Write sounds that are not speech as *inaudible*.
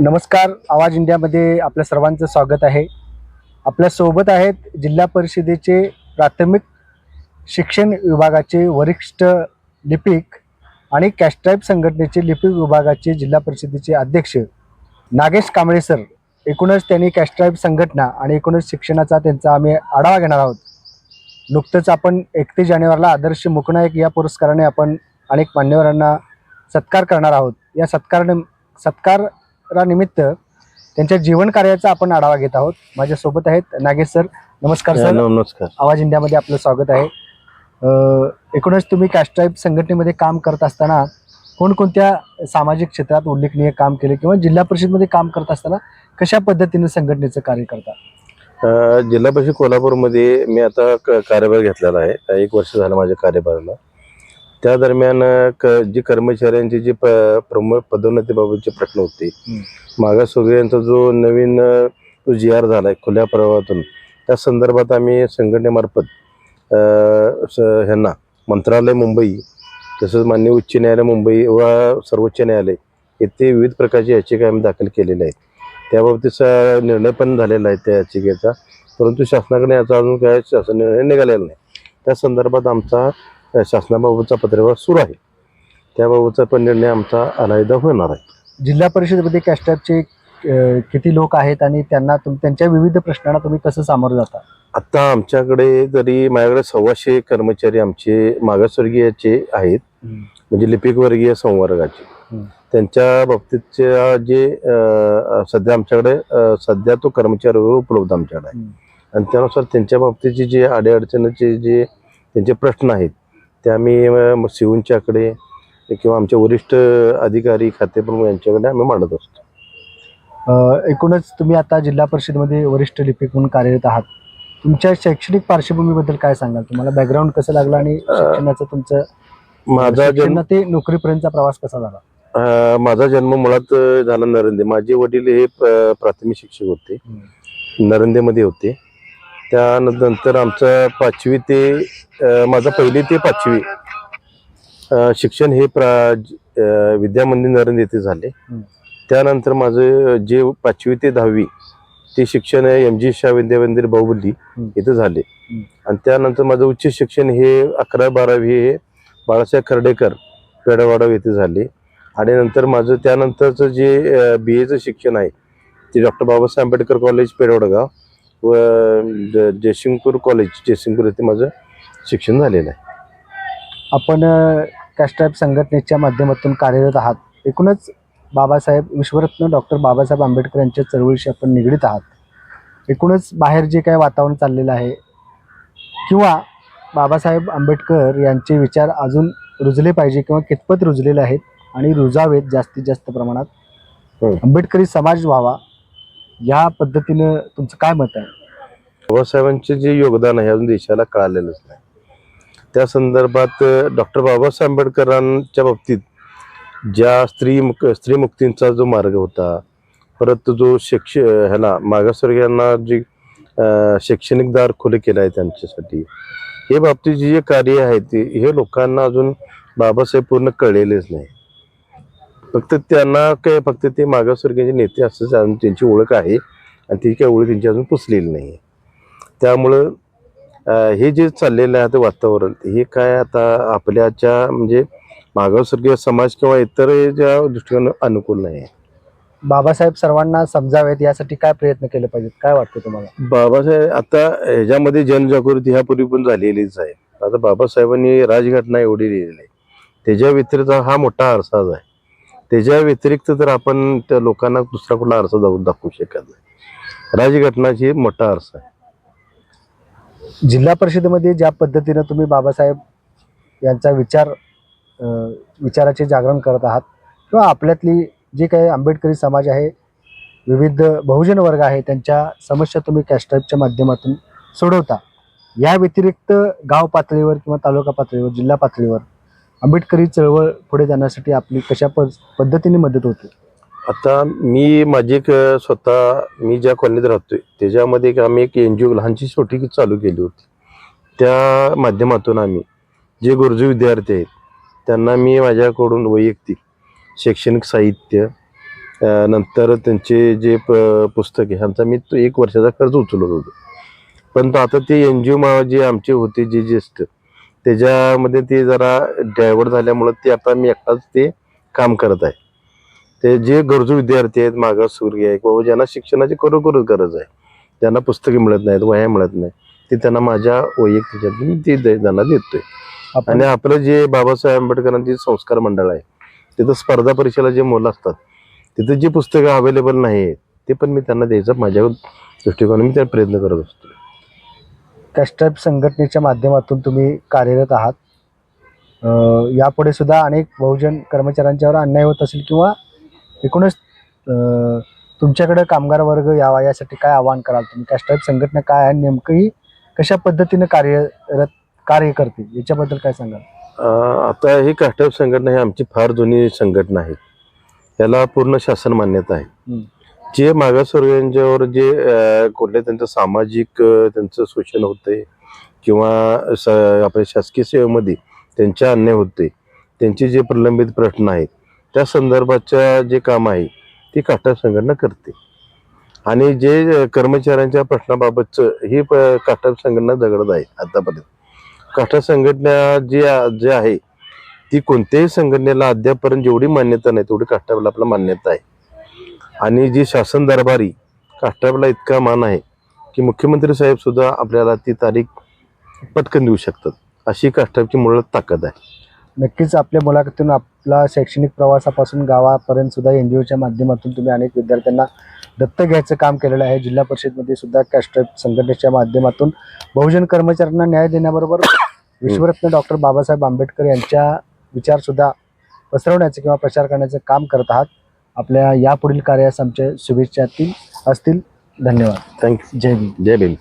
नमस्कार आवाज इंडियामध्ये आपल्या सर्वांचं स्वागत आहे. आपल्यासोबत आहेत जिल्हा परिषदेचे प्राथमिक शिक्षण विभागाचे वरिष्ठ लिपिक आणि कॅस्ट्राईब संघटनेचे लिपिक विभागाचे जिल्हा परिषदेचे अध्यक्ष नागेश कांबळे सर. एकूणच त्यांनी कॅस्ट्राईब संघटना आणि एकूणच शिक्षणाचा त्यांचा आम्ही आढावा घेणार आहोत. नुकतंच आपण एकतीस जानेवारीला आदर्श मुकनायक या पुरस्काराने आपण अनेक मान्यवरांना सत्कार करणार आहोत. या सत्कार सत्कारानिमित्त त्यांच्या जीवन कार्याचा आपण आढावा घेत आहोत. माझ्यासोबत आहेत नागेश सर. नमस्कार सर. नमस्कार. आवाज इंडियामध्ये आपलं स्वागत आहे. एकूणच तुम्ही कॅस्ट्राईब संघटनेमध्ये काम करत असताना कोणकोणत्या सामाजिक क्षेत्रात उल्लेखनीय काम केले किंवा जिल्हा परिषदमध्ये काम करत असताना कशा पद्धतीने संघटनेचं कार्य करता? जिल्हा परिषद कोल्हापूरमध्ये मी आता कार्यभार घेतलेला आहे. एक वर्ष झालं माझ्या कार्यभाराला. त्या दरम्यान क जी कर्मचाऱ्यांची जी प प्रमुख पदोन्नतीबाबतचे प्रश्न होते. मागासवर्गीयांचा जो नवीन अ, जो आर झाला आहे खुल्या प्रवाहातून त्या संदर्भात आम्ही संघटनेमार्फत ह्यांना मंत्रालय मुंबई तसंच मान्य उच्च न्यायालय मुंबई व सर्वोच्च न्यायालय येथे विविध प्रकारची याचिका आम्ही दाखल केलेल्या आहेत. त्याबाबतीचा निर्णय पण झालेला आहे त्या याचिकेचा परंतु शासनाकडे याचा अजून काय शासन निर्णय निघालेला नाही. त्या संदर्भात आमचा शासनाबाबतचा पत्रव्यवहार सुरू आहे. त्याबाबतचा पण निर्णय आमचा अलायदा होणार आहे. जिल्हा परिषदेमध्ये कॅस्ट्राईबचे अ, किती लोक आहेत आणि त्यांना तुम त्यांच्या विविध प्रश्नांना तुम्ही कसं सामोरं जाता? आता आमच्याकडे जरी माझ्याकडे सव्वाशे कर्मचारी आमचे मागासवर्गीयाचे आहेत. म्हणजे लिपिक वर्गीय संवर्गाचे. त्यांच्या बाबतीतच्या जे अ, सध्या आमच्याकडे अ, सध्या तो कर्मचारी उपलब्ध आमच्याकडे आहे. आणि त्यानुसार त्यांच्या बाबतीचे जे अडीअडचणीचे जे त्यांचे प्रश्न आहेत ते आम्ही अ, शिवूंच्याकडे किंवा आमचे वरिष्ठ अधिकारी खातेप्रमुख यांच्याकडे आम्ही मांडत असतो. एकूणच तुम्ही आता जिल्हा परिषदेमध्ये वरिष्ठ लिपिक म्हणून कार्यरत आहात. तुमच्या शैक्षणिक पार्श्वभूमीबद्दल काय सांगाल? तुम्हाला बॅकग्राऊंड कसं लागलं आणि शिक्षणाचं तुमचं माझा जन्म ते नोकरीपर्यंतचा प्रवास कसा झाला? माझा जन्म मुळात झाला नरंदे. माझे वडील हे प्राथमिक शिक्षक होते. नरंदेमध्ये होते. त्यानंतर आमचं पाचवी ते माझं पहिली ते पाचवी शिक्षण हे प्रा विद्यामंदिर नरंदे येथे झाले. त्यानंतर माझं जे पाचवी ते दहावी ते शिक्षण एम जी शाह विद्यामंदिर बाहुबली. इथं झाले. आणि त्यानंतर माझं उच्च शिक्षण हे अकरा बारावी हे बाळासाहेब खर्डेकर पेडावाडा येथे झाले आणि नंतर माझं त्यानंतरचं जे बी एचं शिक्षण आहे ते डॉक्टर बाबासाहेब आंबेडकर कॉलेज पेडवडगाव व जयसिंगपूर कॉलेज जयसिंगपूर येथे माझं शिक्षण झालेलं आहे. आपण कॅस्ट्राईब संघटनेच्या माध्यमातून कार्यरत आहात. एकूणच बाबासाहेब विश्वरत्न डॉक्टर बाबासाहेब आंबेडकर यांच्या चळवळीशी आपण निगडीत आहात. एकूणच बाहेर जे काय वातावरण चाललेलं आहे किंवा बाबासाहेब आंबेडकर यांचे विचार अजून रुजले पाहिजे किंवा कितपत रुजलेले आहेत आणि रुजावेत जास्तीत जास्त प्रमाणात. आंबेडकरी समाज व्हावा या पद्धतीनं तुमचं काय मत आहे? बाबासाहेबांचे जे योगदान आहे अजून देशाला कळालेलंच नाही. त्या संदर्भात डॉक्टर बाबासाहेब आंबेडकरांच्या बाबतीत ज्या स्त्री मुक स्त्रीमुक्तींचा जो मार्ग होता परत जो शिक्ष ह्याला मागासवर्गीयांना जी शैक्षणिक दार खुले केलं आहे त्यांच्यासाठी हे बाबतीत जे कार्य आहे ते हे लोकांना अजून बाबासाहेब पूर्ण कळलेलेच नाही. फक्त त्यांना काय फक्त ते मागासवर्गीयांचे नेते असं अजून त्यांची ओळख आहे आणि ती काही ओळख त्यांची अजून पुसलेली नाही. आहे त्यामुळं हे जे चाललेलं आहे आता वातावरण हे काय आता आपल्याच्या म्हणजे मागासवर्गीय समाज किंवा इतर ज्या दृष्टिकोन अनुकूल नाही आहे. बाबासाहेब सर्वांना समजावेत यासाठी काय प्रयत्न केले पाहिजेत? काय वाटतं तुम्हाला? बाबासाहेब आता ह्याच्यामध्ये जनजागृती ह्यापूर्वी पण झालेलीच आहे. आता बाबासाहेबांनी राजघटना एवढी लिहिलेली आहे. त्याच्या व्यतिरिक्त हा मोठा आरसाच आहे. त्याच्या व्यतिरिक्त तर आपण त्या लोकांना दुसरा कुठला आरसा दाखवू शकत नाही. राजघटनाची मोठा आरसा आहे. जिल्हा परिषदेमध्ये ज्या पद्धतीनं तुम्ही बाबासाहेब यांचा विचार विचाराचे जागरण करत आहात किंवा आपल्यातली जे काही आंबेडकरी समाज आहे विविध बहुजन वर्ग आहे त्यांच्या समस्या तुम्ही कॅशटाईपच्या माध्यमातून सोडवता. या व्यतिरिक्त गाव पातळीवर किंवा तालुका पातळीवर जिल्हा पातळीवर आंबेडकरी चळवळ पुढे जाण्यासाठी आपली कशा प पद्धतीने मदत होते? आता मी माझी एक स्वतः मी ज्या कॉलनीत राहतोय त्याच्यामध्ये एक आम्ही एक एन जी ओ लहानशी छोटी चालू केली होती. त्या माध्यमातून आम्ही जे गरजू विद्यार्थी आहेत त्यांना मी माझ्याकडून वैयक्तिक शैक्षणिक साहित्य नंतर त्यांचे जे प- पुस्तक आहे ह्यांचा मी तो एक वर्षाचा खर्च उचलत होतो. पण आता ते एन जी ओ जे आमचे होते जे ज्येष्ठ त्याच्यामध्ये ते जरा ड्रायव्हर झाल्यामुळं ते आता मी एकटाच ते काम करत आहे. ते जे गरजू विद्यार्थी आहेत मागासवर्गीय आहे किंवा ज्यांना शिक्षणाची खरोखरच गरज आहे ज्यांना पुस्तके मिळत नाहीत वह्या मिळत नाही ते त्यांना माझ्या वैयक्तिक ते दे- त्यांना देतोय. आणि आपलं जे बाबासाहेब आंबेडकरांचे संस्कार मंडळ आहे तिथं स्पर्धा परीक्षेला जे मुलं असतात तिथं जी पुस्तकं अवेलेबल नाही आहेत ते पण मी त्यांना द्यायचं माझ्या दृष्टिकोनाने मी त्या प्रयत्न करत असतो कॅस्ट्राईब संघटनेच्या माध्यमातून तुम्ही कार्यरत आहात. यापुढे सुद्धा अनेक बहुजन कर्मचाऱ्यांच्यावर अन्याय होत असेल किंवा एकूणच तुमच्याकडे कामगार वर्ग यावा यासाठी काय आवाहन कराल तुम्ही? कॅस्ट्राईब संघटना काय आहे? नेमकं ही कशा पद्धतीने कार्यरत कार्य करते याच्याबद्दल काय सांगाल? आता ही काष्टप संघटना ही आमची फार जुनी संघटना आहे. याला पूर्ण शासन मान्यता आहे. जे मागासवर्गीयांच्यावर जे कुठले त्यांचं सामाजिक त्यांचं शोषण होते किंवा स आपल्या शासकीय सेवेमध्ये त्यांच्या अन्याय होते त्यांचे जे प्रलंबित प्रश्न आहेत त्या संदर्भाच्या जे काम आहे ती काष्टप संघटना करते. आणि जे कर्मचाऱ्यांच्या प्रश्नाबाबतचं ही प- काष्टप संघटना दगडत आहे आतापर्यंत. काष्टा संघटना जी जे आहे ती कोणत्याही संघटनेला अद्यापर्यंत जेवढी मान्यता नाही तेवढी काष्टाला आपला मान्यता आहे. आणि जी शासन दरबारी काष्टाला इतका मान आहे की मुख्यमंत्री साहेब सुद्धा आपल्याला ती तारीख पटकन देऊ शकतात. अशी काष्टाबची मुळात ताकद आहे. नक्कीच आपल्या मुलाखतीतून आपला शैक्षणिक प्रवासापासून गावापर्यंत सुद्धा एन जी ओच्या माध्यमातून तुम्ही अनेक विद्यार्थ्यांना दत्तक घ्यायचं काम केलेलं आहे. जिल्हा परिषदमध्ये सुद्धा कॅस्ट्राईब संघटनेच्या माध्यमातून बहुजन कर्मचाऱ्यांना न्याय देण्याबरोबर *coughs* विश्वरत्न डॉक्टर बाबासाहेब आंबेडकर यांच्या विचारसुद्धा पसरवण्याचं किंवा प्रचार करण्याचं काम करत आहात. आपल्या यापुढील कार्यास आमच्या शुभेच्छा असतील. असतील धन्यवाद थँक्यू जय भीम. जय भीम.